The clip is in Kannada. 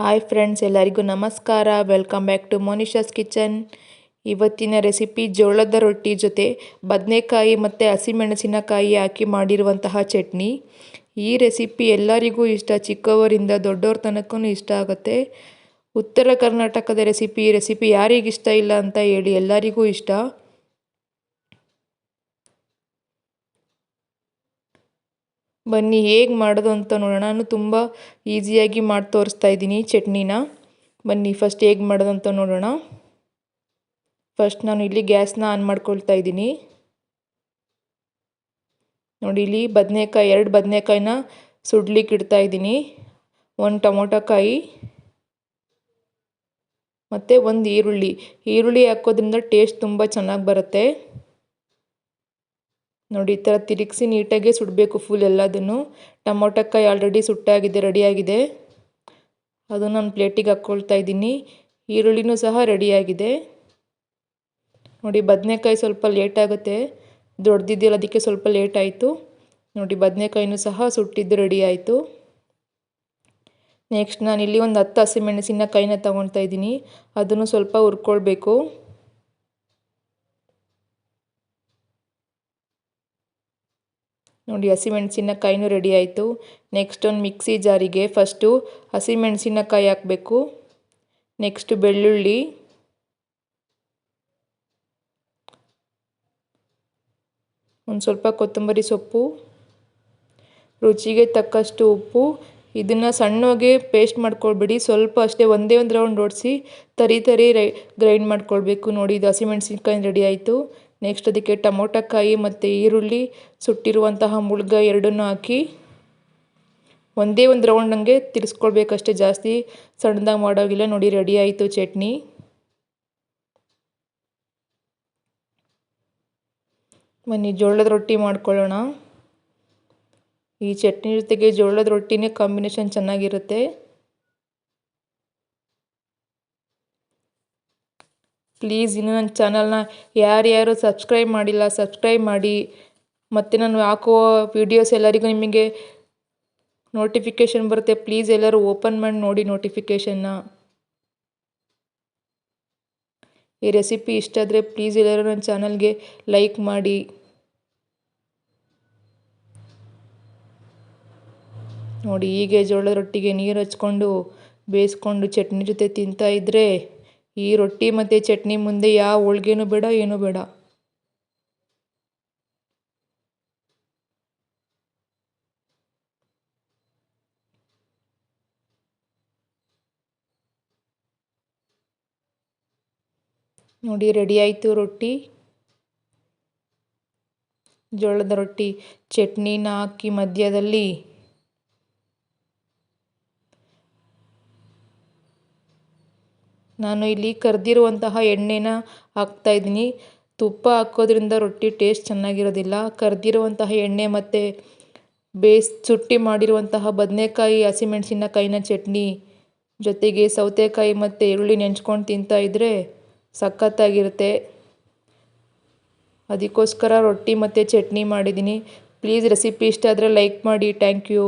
ಹಾಯ್ ಫ್ರೆಂಡ್ಸ್ ಎಲ್ಲರಿಗೂ ನಮಸ್ಕಾರ. Welcome back to Monisha's kitchen ಇವತ್ತಿನ ರೆಸಿಪಿ ಜೋಳದ ರೊಟ್ಟಿ ಜೊತೆ ಬದನೆಕಾಯಿ ಮತ್ತು ಹಸಿಮೆಣಸಿನಕಾಯಿ ಹಾಕಿ ಮಾಡಿರುವಂತಹ ಚಟ್ನಿ. ಈ ರೆಸಿಪಿ ಎಲ್ಲರಿಗೂ ಇಷ್ಟ, ಚಿಕ್ಕವರಿಂದ ದೊಡ್ಡವ್ರ ತನಕನೂ ಇಷ್ಟ ಆಗುತ್ತೆ. ಉತ್ತರ ಕರ್ನಾಟಕದ ರೆಸಿಪಿ ಈ ರೆಸಿಪಿ ಯಾರಿಗಿಷ್ಟ ಇಲ್ಲ ಅಂತ ಹೇಳಿ ಎಲ್ಲರಿಗೂ ಇಷ್ಟ. ಬನ್ನಿ, ಹೇಗೆ ಮಾಡೋದು ಅಂತ ನೋಡೋಣ. ನಾನು ತುಂಬ ಈಸಿಯಾಗಿ ಮಾಡಿ ತೋರಿಸ್ತಾ ಇದ್ದೀನಿ ಚಟ್ನಿನ. ಬನ್ನಿ ಫಸ್ಟ್ ಹೇಗೆ ಮಾಡೋದು ಅಂತ ನೋಡೋಣ. ಫಸ್ಟ್ ನಾನು ಇಲ್ಲಿ ಗ್ಯಾಸ್ನ ಆನ್ ಮಾಡ್ಕೊಳ್ತಾ ಇದ್ದೀನಿ. ನೋಡಿ, ಇಲ್ಲಿ ಬದನೆಕಾಯಿ, ಎರಡು ಬದನೆಕಾಯಿನ ಸುಡ್ಲಿಕ್ಕೆ ಇಡ್ತಾ ಇದ್ದೀನಿ. ಒಂದು ಟೊಮೊಟೊಕಾಯಿ ಮತ್ತು ಒಂದು ಈರುಳ್ಳಿ. ಈರುಳ್ಳಿ ಹಾಕೋದ್ರಿಂದ ಟೇಸ್ಟ್ ತುಂಬ ಚೆನ್ನಾಗಿ ಬರುತ್ತೆ. ನೋಡಿ, ಈ ಥರ ತಿರುಗಿಸಿ ನೀಟಾಗೆ ಸುಡಬೇಕು ಫುಲ್ ಎಲ್ಲದನ್ನು. ಟೊಮೊಟೊಕಾಯಿ ಆಲ್ರೆಡಿ ಸುಟ್ಟಾಗಿದೆ ರೆಡಿಯಾಗಿದೆ ಅದು ನಾನು ಪ್ಲೇಟಿಗೆ ಹಾಕ್ಕೊಳ್ತಾ ಇದ್ದೀನಿ. ಈರುಳ್ಳಿನೂ ಸಹ ರೆಡಿಯಾಗಿದೆ ನೋಡಿ, ಬದನೆಕಾಯಿ ಸ್ವಲ್ಪ ಲೇಟ್ ಆಗುತ್ತೆ. ದೊಡ್ಡದಿದೆಯಲ್ಲ, ಅದಕ್ಕೆ ಸ್ವಲ್ಪ ಲೇಟ್ ಆಯಿತು. ನೋಡಿ, ಬದನೆಕಾಯಿನೂ ಸಹ ಸುಟ್ಟಿದ್ದು ರೆಡಿ ಆಯಿತು. ನೆಕ್ಸ್ಟ್ ಇಲ್ಲಿ ಒಂದು ಹತ್ತು ಹಸಿಮೆಣಸಿನ ಕೈನ ತೊಗೊಳ್ತಾ ಇದ್ದೀನಿ. ಅದನ್ನು ಸ್ವಲ್ಪ ಹುರ್ಕೊಳ್ಬೇಕು. ನೋಡಿ ಹಸಿಮೆಣಸಿನಕಾಯಿನೂ ರೆಡಿ ಆಯಿತು. ನೆಕ್ಸ್ಟ್ ಒಂದು ಮಿಕ್ಸಿ ಜಾರಿಗೆ ಫಸ್ಟು ಹಸಿಮೆಣಸಿನಕಾಯಿ ಹಾಕಬೇಕು. ನೆಕ್ಸ್ಟ್ ಬೆಳ್ಳುಳ್ಳಿ. ಒಂದು ಸ್ವಲ್ಪ ಕೊತ್ತಂಬರಿ ಸೊಪ್ಪು. ರುಚಿಗೆ ತಕ್ಕಷ್ಟು ಉಪ್ಪು. ಇದನ್ನು ಸಣ್ಣಗೆ ಪೇಸ್ಟ್ ಮಾಡ್ಕೊಳ್ಬೇಡಿ. ಸ್ವಲ್ಪ ಅಷ್ಟೇ ಒಂದೇ ಒಂದು ರೌಂಡ್ ಓಡಿಸಿ ತರಿ ತರಿ ರೈ ಗ್ರೈಂಡ್ ಮಾಡ್ಕೊಳ್ಬೇಕು. ನೋಡಿ ಇದು ಹಸಿಮೆಣಸಿನ್ಕಾಯಿ ರೆಡಿ ಆಯಿತು. ನೆಕ್ಸ್ಟ್ ಅದಕ್ಕೆ ಟೊಮೊಟೊಕಾಯಿ ಮತ್ತು ಈರುಳ್ಳಿ ಸುಟ್ಟಿರುವಂತಹ ಮುಳ್ಗ ಎರಡನ್ನೂ ಹಾಕಿ ಒಂದೇ ಒಂದು ರೌಂಡ್ ಹಂಗೆ ತಿರ್ಸ್ಕೊಳ್ಬೇಕಷ್ಟೇ ಜಾಸ್ತಿ ಸಣ್ಣದಾಗಿ ಮಾಡೋಗಿಲ್ಲ. ನೋಡಿ ರೆಡಿ ಆಯಿತು ಚಟ್ನಿ. ಬನ್ನಿ ಜೋಳದ ರೊಟ್ಟಿ ಮಾಡ್ಕೊಳ್ಳೋಣ. ಈ ಚಟ್ನಿ ಜೊತೆಗೆ ಜೋಳದ ರೊಟ್ಟಿನೇ ಕಾಂಬಿನೇಷನ್ ಚೆನ್ನಾಗಿರುತ್ತೆ. ಪ್ಲೀಸ್ ಇನ್ನು ನನ್ನ ಚಾನಲ್ನ ಯಾರ್ಯಾರು ಸಬ್ಸ್ಕ್ರೈಬ್ ಮಾಡಿಲ್ಲ, ಸಬ್ಸ್ಕ್ರೈಬ್ ಮಾಡಿ. ಮತ್ತು ನಾನು ಹಾಕುವ ವೀಡಿಯೋಸ್ ಎಲ್ಲರಿಗೂ ನಿಮಗೆ ನೋಟಿಫಿಕೇಷನ್ ಬರುತ್ತೆ. ಪ್ಲೀಸ್ ಎಲ್ಲರೂ ಓಪನ್ ಮಾಡಿ ನೋಡಿ ನೋಟಿಫಿಕೇಷನ್ನ ಈ ರೆಸಿಪಿ ಇಷ್ಟ ಆದರೆ ಪ್ಲೀಸ್ ಎಲ್ಲರೂ ನನ್ನ ಚಾನಲ್ಗೆ ಲೈಕ್ ಮಾಡಿ. ನೋಡಿ, ಹೀಗೆ ಜೋಳದ ರೊಟ್ಟಿಗೆ ನೀರು ಹಚ್ಕೊಂಡು, ಬೇಯಿಸ್ಕೊಂಡು, ಚಟ್ನಿ ಜೊತೆ ತಿಂತಾಯಿದ್ರೆ ಈ ರೊಟ್ಟಿ ಮತ್ತು ಚಟ್ನಿ ಮುಂದೆ ಯಾವ ಹೋಳ್ಗೆನೂ ಬೇಡ, ಏನೂ ಬೇಡ. ನೋಡಿ ರೆಡಿ ಆಯಿತು ರೊಟ್ಟಿ. ಜೋಳದ ರೊಟ್ಟಿ, ಚಟ್ನಿನ ಹಾಕಿ ಮಧ್ಯದಲ್ಲಿ ನಾನು ಇಲ್ಲಿ ಕರೆದಿರುವಂತಹ ಎಣ್ಣೆನ ಹಾಕ್ತಾಯಿದ್ದೀನಿ ತುಪ್ಪ ಹಾಕೋದ್ರಿಂದ ರೊಟ್ಟಿ ಟೇಸ್ಟ್ ಚೆನ್ನಾಗಿರೋದಿಲ್ಲ. ಕರೆದಿರುವಂತಹ ಎಣ್ಣೆ ಮತ್ತು ಬೇಸ್, ಚುಟ್ಟಿ ಮಾಡಿರುವಂತಹ ಬದನೆಕಾಯಿ ಹಸಿಮೆಣಸಿನಕಾಯಿನ ಚಟ್ನಿ ಜೊತೆಗೆ ಸೌತೆಕಾಯಿ ಮತ್ತು ಈರುಳ್ಳಿ ನೆಂಚ್ಕೊಂಡು ತಿಂತಾಯಿದ್ರೆ ಸಖತ್ತಾಗಿರುತ್ತೆ. ಅದಕ್ಕೋಸ್ಕರ ರೊಟ್ಟಿ ಮತ್ತು ಚಟ್ನಿ ಮಾಡಿದ್ದೀನಿ. ಪ್ಲೀಸ್ ರೆಸಿಪಿ ಇಷ್ಟ ಆದರೆ ಲೈಕ್ ಮಾಡಿ. Thank you.